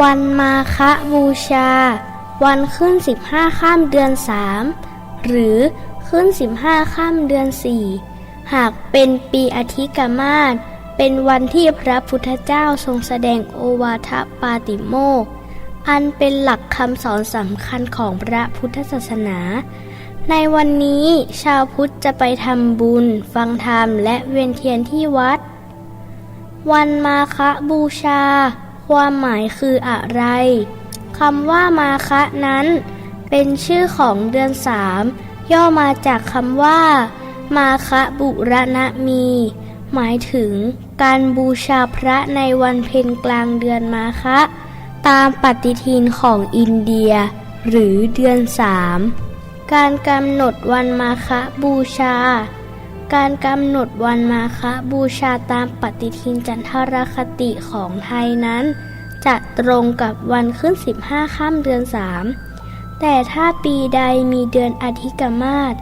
วันมาฆบูชา วันขึ้น15ข้ามเดือน3หรือขึ้น15ข้ามเดือน4หากเป็นปีอธิกามาศเป็นวันที่พระพุทธเจ้าทรงแสดงโอวาทปาติโมกอันเป็นหลักคำสอนสำคัญของพระพุทธศาสนา ในวันนี้ชาวพุทธจะไปทำบุญ ฟังธรรมและเวียนเทียนที่วัด วันมาฆบูชา ความหมายคืออะไรคำว่ามาคะนั้น เป็นชื่อของเดือนสามย่อมาจากคำว่า มาคะบุรณมี หมายถึงการบูชาพระในวันเพ็ญกลางเดือนมาคะ ตามปฏิทินของอินเดีย หรือเดือนสามการกำหนดวันมาคะบูชา การกำหนดวันมาฆบูชาตามปฏิทินจันทรคติของไทยนั้น จะตรงกับวันขึ้น 15 ค่ำเดือน 3 แต่ถ้าปีใดมีเดือนอธิกมาศ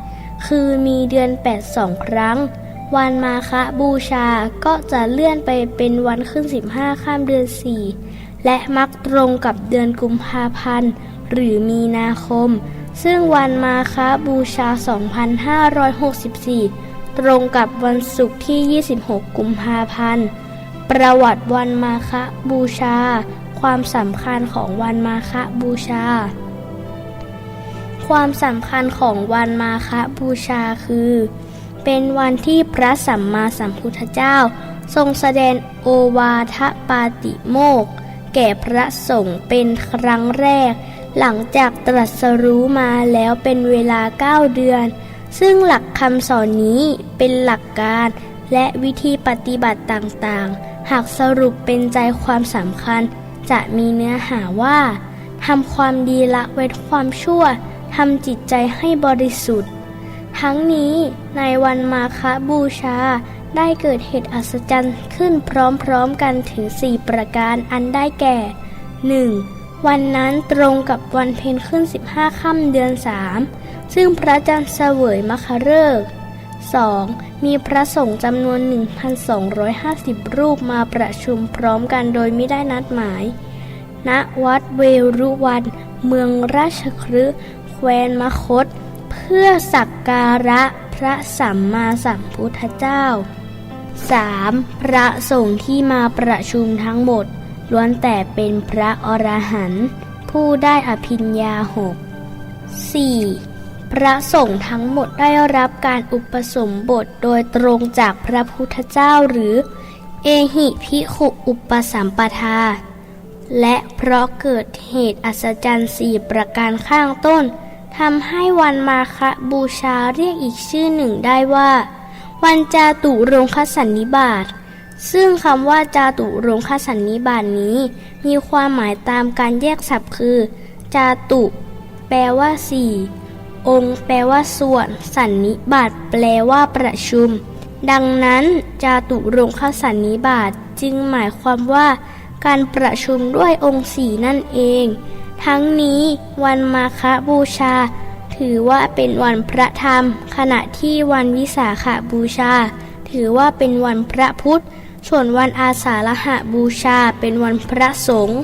คือมีเดือน 8 สองครั้ง วันมาฆบูชาก็จะเลื่อนไปเป็นวันขึ้น 15ค่ำเดือน 4 และมักตรงกับเดือนกุมภาพันธ์ หรือมีนาคม ซึ่งวันมาฆบูชา 2564 ตรงกับวันศุกร์ที่ 26 กุมภาพันธ์ ประวัติวันมาฆบูชา ความสำคัญของวันมาฆบูชา ความสำคัญของวันมาฆบูชาคือ เป็นวันที่พระสัมมาสัมพุทธเจ้า ทรงแสดงโอวาทปาติโมกแก่พระสงฆ์เป็นครั้งแรก หลังจากตรัสรู้มาแล้วเป็นเวลาเก้าเดือน ซึ่งหลักคำสอนนี้เป็นหลักการและวิธีปฏิบัติต่างๆ หากสรุปเป็นใจความสำคัญ จะมีเนื้อหาว่าทำความดีละเว้นความชั่วทำจิตใจให้บริสุทธิ์ ทั้งนี้ในวันมาฆบูชาได้เกิดเหตุอัศจรรย์ขึ้นพร้อมๆกันถึง 4 ประการอันได้แก่ 1. วันนั้นตรงกับวันเพ็ญขึ้น 15 ค่ำเดือน 3 ซึ่งพระจันทร์เสวยมคฤกษ์ 2. มีพระสงฆ์จำนวน 1,250 รูปมาประชุมพร้อมกันโดยไม่ได้นัดหมาย ณ วัดเวรุวัน เมืองราชคฤห์แควนมคต เพื่อสักการะพระสัมมาสัมพุทธเจ้า 3. พระสงฆ์ที่มาประชุมทั้งหมด ล้วนแต่เป็นพระอรหันต์ผู้ได้อภิญญาหก 4. พระสงฆ์ทั้งหมดได้รับการอุปสมบทโดยตรงจากพระพุทธเจ้าหรือ เอหิพิขุอุปสัมปทา และเพราะเกิดเหตุอัศจรรย์สี่ประการข้างต้นทำให้วันมาฆบูชาเรียกอีกชื่อหนึ่งได้ว่า วันจาตุรงคสันนิบาต ซึ่งคำว่าจาตุรงคสันนิบาตนี้ มีความหมายตามการแยกศัพท์คือ จาตุ แปลว่าสี่องค์ แปลว่าส่วน สันนิบาตแปลว่าประชุม ดังนั้นจาตุรงคสันนิบาตจึงหมายความว่า การประชุมด้วยองค์สี่นั่นเอง ทั้งนี้วันมาฆบูชา ถือว่าเป็นวันพระธรรม ขณะที่วันวิสาขบูชา ถือว่าเป็นวันพระพุทธ ส่วนวันอาสาฬหบูชาเป็นวันพระสงฆ์